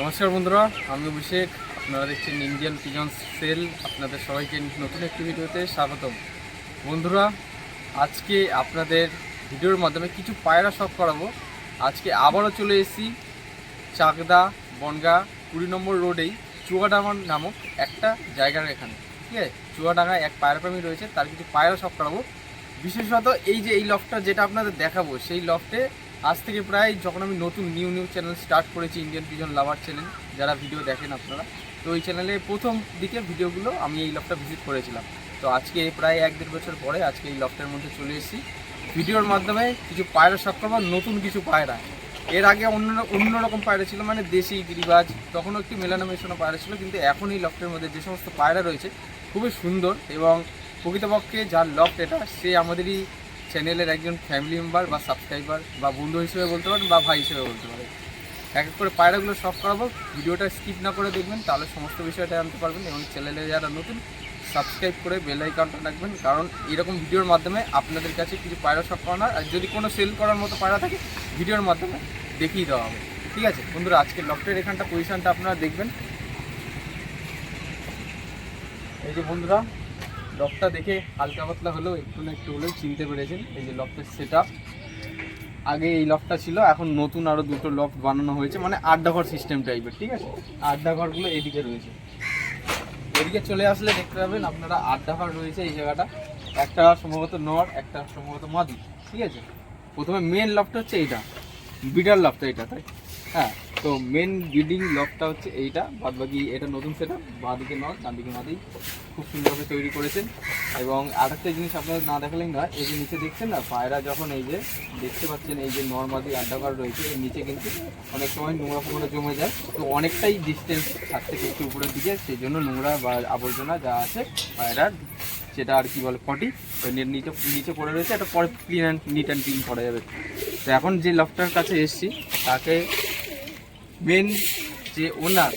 নমস্কার বন্ধুরা, আমি অভিষেক। আপনারা দেখছেন ইন্ডিয়ান পিজন সেল আপনাদের সবাইকে নতুন একটি ভিডিওতে স্বাগতম। বন্ধুরা, আজকে আপনাদের ভিডিওর মাধ্যমে কিছু পায়রা শখ করাবো। আজকে আবারও চলে এসেছি চাকদা, বনগা, কুড়ি নম্বর রোডেই, চুয়াডাঙ্গা নামক একটা জায়গার এখানে। ঠিক আছে? চুয়াডাঙ্গায় এক পায়রা প্রেমী রয়েছে, তার কিছু পায়রা শখ করাবো। বিশেষত এই যে এই লফটা যেটা আপনাদের দেখাবো, সেই লফটে আজ থেকে প্রায় যখন আমি নতুন নিউ নিউ চ্যানেল স্টার্ট করেছি ইন্ডিয়ান পিজন লাভার চ্যানেল যারা ভিডিও দেখেন আপনারা, তো ওই চ্যানেলে প্রথম দিকে ভিডিওগুলো আমি এই লফটা ভিজিট করেছিলাম। তো আজকে প্রায় এক দেড় বছর পরে আজকে এই লফটের মধ্যে চলে এসেছি। ভিডিওর মাধ্যমে কিছু পায়রা শখ করব নতুন কিছু পায়রা। এর আগে অন্য অন্যরকম পায়রা ছিল মানে দেশি গিরিবাজ, তখনও একটি মেলানো মেশানো পায়রা ছিল, কিন্তু এখন এই লফটের মধ্যে যে সমস্ত পায়রা রয়েছে, খুবই সুন্দর এবং প্রকৃতপক্ষে যার লফট এটা, সে আমাদেরই চ্যানেলের একজন ফ্যামিলি মেম্বার বা সাবস্ক্রাইবার বা বন্ধু হিসেবে বলতে পারেন বা ভাই হিসেবে বলতে পারেন। এক এক করে পায়রাগুলো সব করাবো। ভিডিওটা স্কিপ না করে দেখবেন, তাহলে সমস্ত বিষয়টা জানতে পারবেন এবং চ্যানেলে যারা নতুন সাবস্ক্রাইব করে বেল আইকনটা রাখবেন। কারণ এরকম ভিডিওর মাধ্যমে আপনাদের কাছে কিছু পায়রা সব করানোর, আর যদি কোনো সেল করার মতো পায়রা থাকে, ভিডিওর মাধ্যমে দেখিয়ে দেওয়া হবে। ঠিক আছে? বন্ধুরা আজকে লফটের এখানটা পজিশনটা আপনারা দেখবেন। এই যে বন্ধুরা লকটা দেখে হালকা পাতলা হলেও একটু না একটু হলেও চিনতে পেরেছেন। এই যে লকটার সেট আগে এই লকটা ছিল, এখন নতুন আরও দুটো লক বানানো হয়েছে মানে আড্ডা ঘর সিস্টেম টাইপের ঠিক আছে? আড্ডা ঘরগুলো এদিকে রয়েছে। এদিকে চলে আসলে দেখতে পাবেন আপনারা আড্ডা ঘর রয়েছে এই জায়গাটা। একটা সম্ভবত নর, একটা সম্ভবত মাদি ঠিক আছে? প্রথমে মেন লকটা হচ্ছে এইটা। বিডার লকটা এটা, তাই? হ্যাঁ। তো মেন বিল্ডিং লকটা হচ্ছে এইটা। বাদ বাকি এটা নতুন সেটা বাঁদিকে নর ডানদিকে মাদি খুব সুন্দরভাবে তৈরি করেছেন। এবং আর একটা জিনিস আপনারা না দেখালেন না এই যে নিচে দেখছেন না, পায়রা যখন এই যে দেখতে পাচ্ছেন, এই যে নর্মাদি আড্ডাঘর রয়েছে, এর নিচে কিন্তু অনেক সময় নোংরা ফোংরা জমে যায়। তো অনেকটাই ডিস্টেন্স ছাদ থেকে একটু উপরের দিকে, সেই জন্য নোংরা বা আবর্জনা যা আছে পায়রার যেটা আর কি বলে, পটি নিচে নিচে পড়ে রয়েছে। একটা পরে clean and neat and clean করা যাবে। তো এখন যে লফটার কাছে এসেছি, তাকে মেন যে ওনার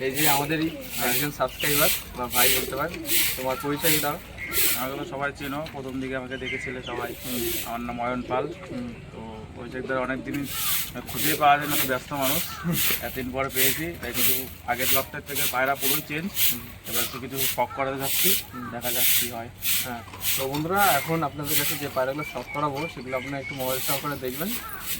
এই যে আমাদেরই একজন সাবস্ক্রাইবার বা ভাই বলতে পারেন তোমার পরিচয় দাও। আমাকে তো সবাই চেনো প্রথম দিকে আমাকে দেখেছিলে সবাই। আমার নাম অয়ন পাল। তো অভিষেকদার অনেক দিন খুঁজে পাওয়া যায় না ব্যস্ত মানুষ। এতদিন পরে পেয়েছি। তাই কিন্তু আগের ব্লকটার থেকে পায়রা পুরোই চেঞ্জ এবার একটু কিছু শখ করাতে যাচ্ছি। দেখা যাক কী হয়। হ্যাঁ তো বন্ধুরা, এখন আপনাদের কাছে যে পায়রাগুলো শখ করাবো, সেগুলো আপনারা একটু মোবাইল সহকারে দেখবেন।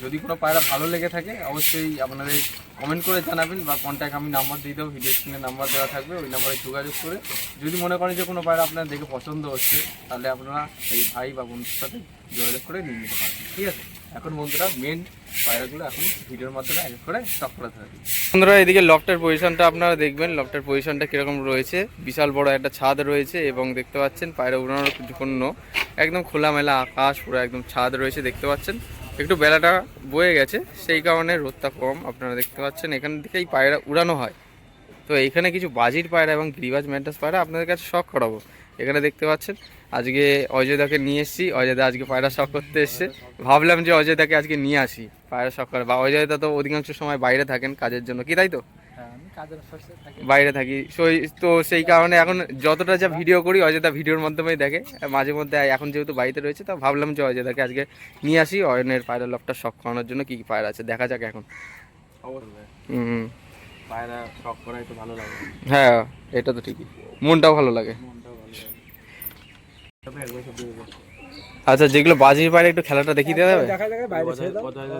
যদি কোনো পায়রা ভালো লেগে থাকে, অবশ্যই আপনাদের কমেন্ট করে জানাবেন বা কন্ট্যাক্ট আমি নাম্বার দিয়ে দেবো। ভিডিও স্ক্রিনে নাম্বার দেওয়া থাকবে, ওই নাম্বারে যোগাযোগ করে। যদি মনে করেন যে কোনো পায়রা আপনার দেখে পছন্দ হচ্ছে, তাহলে আপনারা এই ভাই বা বন্ধুর সাথে যোগাযোগ করে নিয়ে নিতে পারেন। ঠিক আছে? এখন বন্ধুরা মেন পায়রাগুলো এখন ভিডিওর মাধ্যমে এক করে স্টক করাতে থাকি বন্ধুরা, এদিকে লফটের পজিশনটা আপনারা দেখবেন। লফটের পজিশনটা কীরকম রয়েছে? বিশাল বড় একটা ছাদ রয়েছে এবং দেখতে পাচ্ছেন পায়রা উড়ানোর জন্য একদম খোলামেলা আকাশ, পুরো একদম ছাদ রয়েছে, দেখতে পাচ্ছেন। একটু বেলাটা বয়ে গেছে, সেই কারণে রোদটা কম, আপনারা দেখতে পাচ্ছেন। এখান থেকেই পায়রা উড়ানো হয়। তো এইখানে কিছু বাজির পায়রা এবং গ্রিবাজ ম্যান্টাস পায়রা আপনাদের কাছে শখ করাবো। এখানে দেখতে পাচ্ছেন আজকে অজয়দাকে নিয়ে এসেছি। অজয়দা আজকে পায়রা শখ করতে এসছে। ভাবলাম যে অজয়দাকে আজকে নিয়ে আসি পায়রা শখ করে। বা অজয়দা তো অধিকাংশ সময় বাইরে থাকেন কাজের জন্য। কি তাই তো? হ্যাঁ বাইরে থাকি। সই তো সেই কারণে এখন যতটা যা ভিডিও করি অজয়দা ভিডিওর মাধ্যমেই দেখে। মাঝে মধ্যে এখন যেহেতু বাড়িতে রয়েছে তা ভাবলাম যে অজয়দাকে আজকে নিয়ে আসি। অয়নের পায়রা লফটা শখ করানোর জন্য কী কী পায়রা আছে দেখা যাক এখন। হুম। পায়রা শখ করা একটু ভালো লাগে। হ্যাঁ এটা তো ঠিকই। মনটাও ভালো লাগে। আচ্ছা যেগুলো বাজির পায়রা একটু খেলাটা দেখিয়ে দেওয়া যাবে?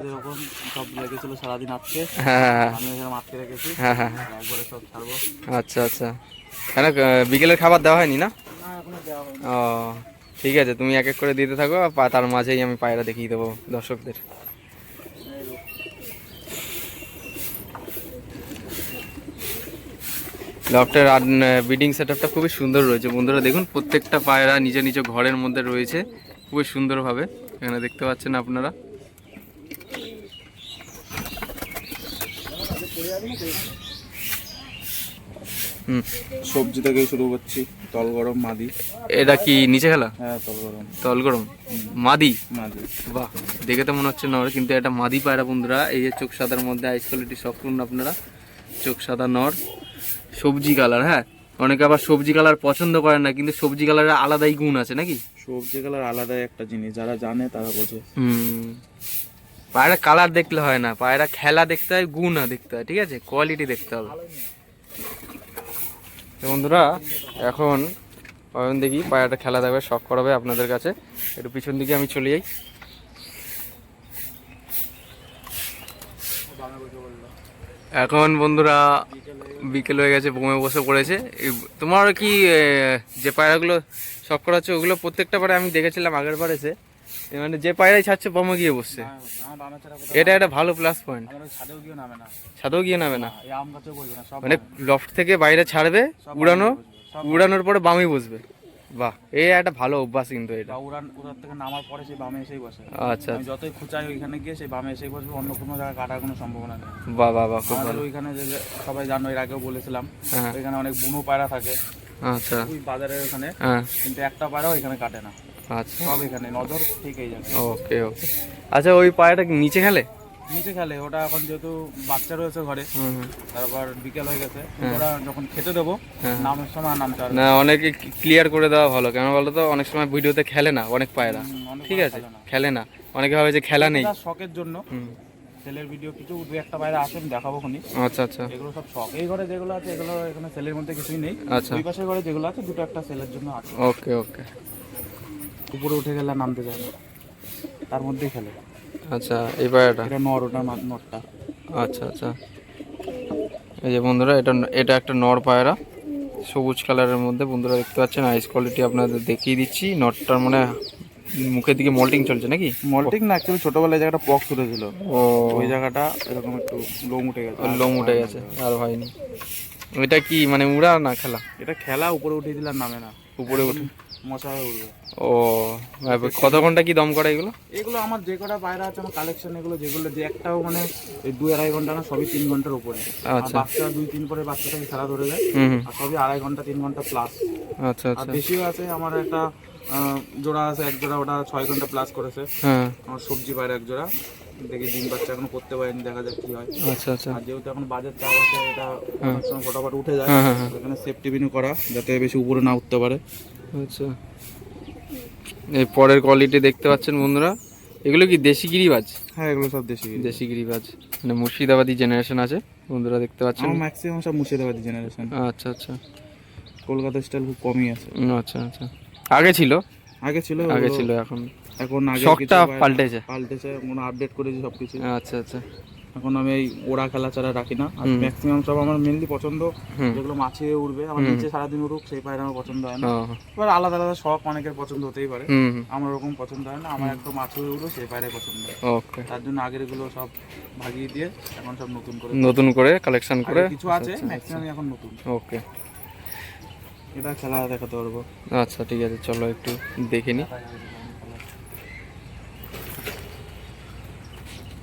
এরকম সব লেগেছিল সারাদিন আজকে হ্যাঁ হ্যাঁ আমি এখানে আটকে রেখেছি। হ্যাঁ হ্যাঁ হ্যাঁ। একবারে সব ছাড়বো। আচ্ছা আচ্ছা। কেন বিকেলের খাবার দেওয়া হয়নি না? না এখনও দেওয়া হয়নি। ও ঠিক আছে তুমি এক এক করে দিতে থাকো তার মাঝেই আমি পায়রা দেখিয়ে দেবো দর্শকদের। লফটের বিডিং সেট আপটা খুবই সুন্দর রয়েছে। বন্ধুরা দেখুন প্রত্যেকটা পায়রা নিজ নিজ ঘরের মধ্যে রয়েছে। খুবই সুন্দরভাবে। এখানে দেখতে পাচ্ছেন আপনারা। হুম। সবজি থেকে শুরু করছি। তল গরম মাদি। এটা কি নিচে খেলা? হ্যাঁ তল গরম। তল গরম? মাদি? মাদি। বাহ দেখে তো মনে হচ্ছে নর কিন্তু এটা মাদি পায়রা বন্ধুরা। এই যে চোখ সাদার মধ্যে আইস কোয়ালিটি সব আপনারা। চোখ সাদা নর। সবজি কালার হ্যাঁ? অনেকে আবার সবজি কালার পছন্দ করে না কিন্তু সবজি কালারের আলাদাই গুণ আছে নাকি? সবজি কালার আলাদাই একটা জিনিস যারা জানে তারা বোঝে। হুম। পায়রা কালার দেখলে হয় না পায়রা খেলা দেখতে হয় গুণ দেখতে হয় ঠিক আছে? কোয়ালিটি দেখতে হবে। বন্ধুরা এখন অয়ন দেখি পায়রাটা খেলা দেখবে শখ করাবে আপনাদের কাছে। একটু পিছন দিকে আমি চলে যাই। এখন বন্ধুরা বিকেল হয়ে গেছে বোমে বসে পড়েছে। তোমার কি যে পায়রাগুলো শখ করাচ্ছে ওগুলো প্রত্যেকটা পারে আমি দেখেছিলাম আগের বার এসে। মানে যে পায়রাই ছাড়ছে বোমে গিয়ে বসছে। এটা একটা ভালো প্লাস পয়েন্ট ছাদেও গিয়ে নামে না। মানে লফট থেকে বাইরে ছাড়বে উড়ানো উড়ানোর পরে বামে বসবে। বাহ এই একটা ভালো অভ্যাস কিন্তু এটা। উড়ান উড়ার থেকে নামার পরে সেই বামে এসেই বসে। আচ্ছা। আমি যতই খুঁচাই ওইখানে গিয়ে সেই বামে এসেই বসবে অন্য কোনো জায়গায় কাটার কোনো সম্ভাবনা নেই। বাহ বাহ বাহ খুব ভালো। ওইখানে যে সবাই জানো এর আগেও বলেছিলাম হ্যাঁ। ওইখানে অনেক বুনো পায়রা থাকে। আচ্ছা। ওই বাজারের ওখানে। হ্যাঁ। কিন্তু একটা পায়রাও এখানে কাটে না। আচ্ছা। সব এখানে নজর ঠিক এই জায়গায় ওকে ওকে। আচ্ছা ওই পায়রাটা নিচে খেলে? নিচে খেলে ওটা এখন যেহেতু বাচ্চা রয়েছে ঘরে। তারপর বিকেল হয়ে গেছে ওরা যখন খেতে দেবো হ্যাঁ। নামের সময় নামতে পারবে না অনেকে ক্লিয়ার করে দেওয়া ভালো কেন বলো তো? অনেক সময় ভিডিওতে খেলে না অনেক পায়রা। ঠিক আছে খেলে না। অনেকে ভাবে যে খেলা নেই। শখের জন্য। ছেলের ভিডিও কিছু দু একটা বাইরে আসেন দেখাবো খুনি আচ্ছা আচ্ছা। এগুলো সব শখ। এই ঘরে যেগুলো আছে এগুলো এখানে সেলের মধ্যে কিছুই নেই। আচ্ছা। দুই পাশের ঘরে যেগুলো আছে দুটো একটা সেলের জন্য আছে। ওকে ওকে। উপরে উঠে গেলে নামতে যায় তার মধ্যেই খেলে। আচ্ছা এই পায়রাটা এটা নর ওটা নরটা। আচ্ছা আচ্ছা। এই যে বন্ধুরা এটা এটা একটা নর পায়রা। সবুজ কালারের মধ্যে বন্ধুরা দেখতে পাচ্ছেন আইস কোয়ালিটি আপনাদের দেখিয়ে দিচ্ছি। নটটার মানে মুখের দিকে মল্টিং চলছে নাকি? মল্টিক না অ্যাকচুয়ালি ছোটবেলায় জায়গাটা পক্স উঠেছিল ও। ওই জায়গাটা এরকম একটু লোম উঠে গেছে। লোম উঠে গেছে আর হয়নি। এটা কি মানে উড়া না খেলা? এটা খেলা উপরে উঠিয়ে দিলাম নামে না। উপরে উঠে মশা হয়ে উঠবে। ও কত ঘণ্টা কি দম করে এগুলো? এগুলো আমার যে কটা পায়রা আছে আমার কালেকশন এগুলো যেগুলো যে একটাও মানে এই দুই আড়াই ঘণ্টা না সবই তিন ঘণ্টার উপরে। আচ্ছা। বাচ্চা দুই তিন পরে বাচ্চাটাকে খেলা ধরে যায় আর সবই আড়াই ঘণ্টা তিন ঘণ্টা প্লাস আচ্ছা আর আচ্ছা। বেশিও আছে আমার একটা জোড়া আছে এক জোড়া ওটা ছয় ঘণ্টা প্লাস করেছে। হ্যাঁ। আমার সবজি পায়রা এক জোড়া। দেখি ডিম বাচ্চা এখনও করতে পারেনি দেখা যাক কি হয়। আচ্ছা আচ্ছা। আর যেহেতু এখন বাজার চাপ আছে এটা অনেক সময় ফটাফট উঠে যায়। হ্যাঁ হ্যাঁ হ্যাঁ। এখানে সেফটি বিনু করা যাতে বেশি উপরে না উঠতে পারে। আচ্ছা। এই পরের কোয়ালিটি দেখতে পাচ্ছেন বন্ধুরা। এগুলো কি দেশি গিরিবাজ? হ্যাঁ এগুলো সব দেশি দেশি গিরিবাজ। মানে মুর্শিদাবাদি জেনারেশন আছে বন্ধুরা দেখতে পাচ্ছেন? ম্যাক্সিমাম সব মুর্শিদাবাদি জেনারেশন আচ্ছা আচ্ছা। কলকাতা স্টাইল খুব কমই আছে। আচ্ছা আচ্ছা। আগে ছিল? আগে ছিল আগে ছিল এখন এখন আগে শখটা পাল্টেছে। পাল্টেছে এখন আপডেট করেছি সবকিছু। আচ্ছা আচ্ছা। এখন আমি এই ওড়া খেলা ছাড়া রাখি না। আর ম্যাক্সিমাম সব আমার মেনলি পছন্দ। যেগুলো মাছে উঠবে আমার। নিচে সারাদিন উড়ুক সেই পায়রা আমার পছন্দ হয় না। এবার আলাদা আলাদা শখ অনেকের পছন্দ হতেই পারে। আমার ওরকম পছন্দ হয় না। আমার একদম মাছে উড়ুক সেই পায়রাই পছন্দ ওকে। তার জন্য আগের এগুলো সব ভাগিয়ে দিয়ে এখন সব নতুন করে নতুন করে কালেকশন করে কিছু আছে ম্যাক্সিমাম এখন নতুন। ওকে। এটা খেলা দেখাতে পারব। আচ্ছা ঠিক আছে চলো একটু দেখে নি।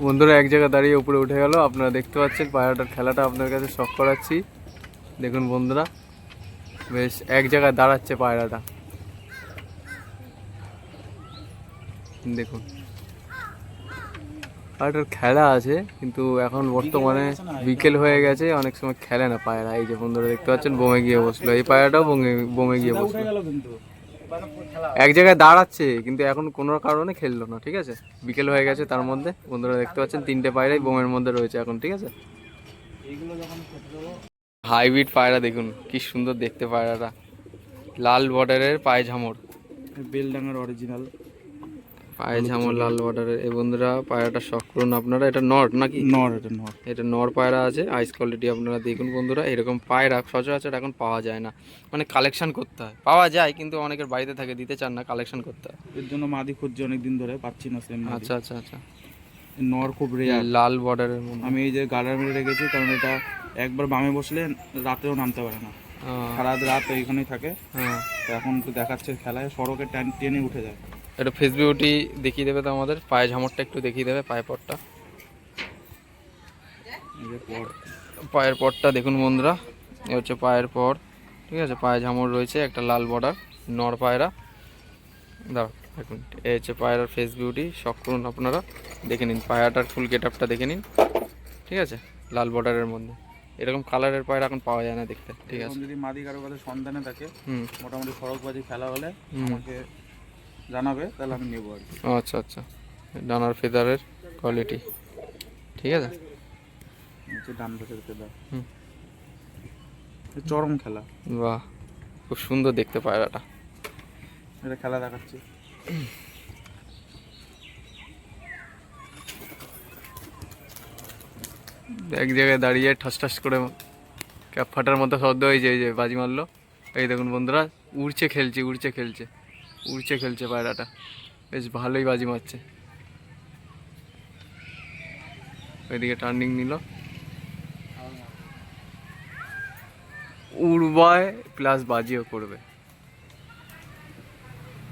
বন্ধুরা, এক জায়গায় দাঁড়িয়ে উপরে উঠে গেল। আপনারা দেখতে পাচ্ছেন পায়রাটার খেলাটা আপনার কাছে শখ করাচ্ছি। দেখুন বন্ধুরা, বেশ এক জায়গায় দাঁড়াচ্ছে পায়রাটা। দেখুন, পায়রাটার খেলা আছে, কিন্তু এখন বর্তমানে বিকেল হয়ে গেছে, অনেক সময় খেলে না পায়রা। এই যে বন্ধুরা দেখতে পাচ্ছেন, বোমে গিয়ে বসল। এই পায়রাটাও বোমে বোমে গিয়ে বসল। এক জায়গায় দাঁড়াচ্ছে, কিন্তু এখন কোনো কারণে খেললো না, ঠিক আছে? বিকেল হয়ে গেছে, তার মধ্যে বন্ধুরা দেখতে পাচ্ছেন, তিনটে পায়রাই বোমের মধ্যে রয়েছে এখন, ঠিক আছে? হাইব্রিড পায়রা দেখুন, কি সুন্দর দেখতে পায়রাটা। লাল বর্ডারের পায়ে ঝামর বেলডাঙ্গার অরিজিনাল পায়ে ঝামর লাল বর্ডারের এই বন্ধুরা পায়রাটা শখ করুন আপনারা এটা নর নাকি? নর এটা নর। এটা নর পায়রা আছে আইস কোয়ালিটি আপনারা দেখুন বন্ধুরা এরকম পায়রা সচরাচর এখন পাওয়া যায় না। মানে কালেকশন করতে হয়। পাওয়া যায় কিন্তু অনেকের বাড়িতে থাকে দিতে চান না কালেকশন করতে হয়। এর জন্য মাদি খুঁজছি অনেকদিন ধরে পাচ্ছি না সেম আচ্ছা আচ্ছা আচ্ছা। নর খুব রেয়ার লাল বর্ডারের আমি এই যে গার্ডার মেরে রেখেছি কারণ এটা একবার বামে বসলে রাতেও নামতে পারে না। সারা রাত এইখানেই থাকে। হ্যাঁ। এখন তো দেখাচ্ছে খেলায় সড়কে টান টেনে উঠে যায়। একটু ফেস বিউটি দেখিয়ে দেবে তো আমাদের। পায়ে ঝামরটা একটু দেখিয়ে দেবে পায়ে পটটা। পায়ের পটটা দেখুন বন্ধুরা এ হচ্ছে পায়ের পর ঠিক আছে? পায়ে ঝামর রয়েছে একটা লাল বর্ডার নর পায়রা। দাঁড়া দেখুন এ হচ্ছে পায়রার ফেস বিউটি শখ করুন আপনারা দেখে নিন। পায়রাটার ফুল গেট আপটা দেখে নিন ঠিক আছে? লাল বর্ডারের মধ্যে। এরকম কালারের পায়রা এখন পাওয়া যায় না দেখতে ঠিক আছে? যদি মাদি কারও কাছে সন্ধানে থাকে মোটামুটি সড়কবাজি খেলা হলে আমাকে জানাবে তাহলে আমি নেব আর কি। আচ্ছা আচ্ছা। ডানার ফেদারের কোয়ালিটি ঠিক আছে? নিচে ডান পাশে রেখে দাও হুম। চরম খেলা। বাহ খুব সুন্দর দেখতে পায়রাটা। এটা খেলা দেখাচ্ছি। এক জায়গায় দাঁড়িয়ে ঠাস ঠাস করে ক্যাপ ফাটার মতো শব্দ হয়েছে এই যে বাজি মারলো। এই দেখুন বন্ধুরা উড়ছে খেলছে উড়ছে খেলছে। উড়ছে খেলছে পায়রাটা। বেশ ভালোই বাজি মারছে। ওইদিকে টার্নিং নিল। উড়বায় প্লাস বাজিও করবে।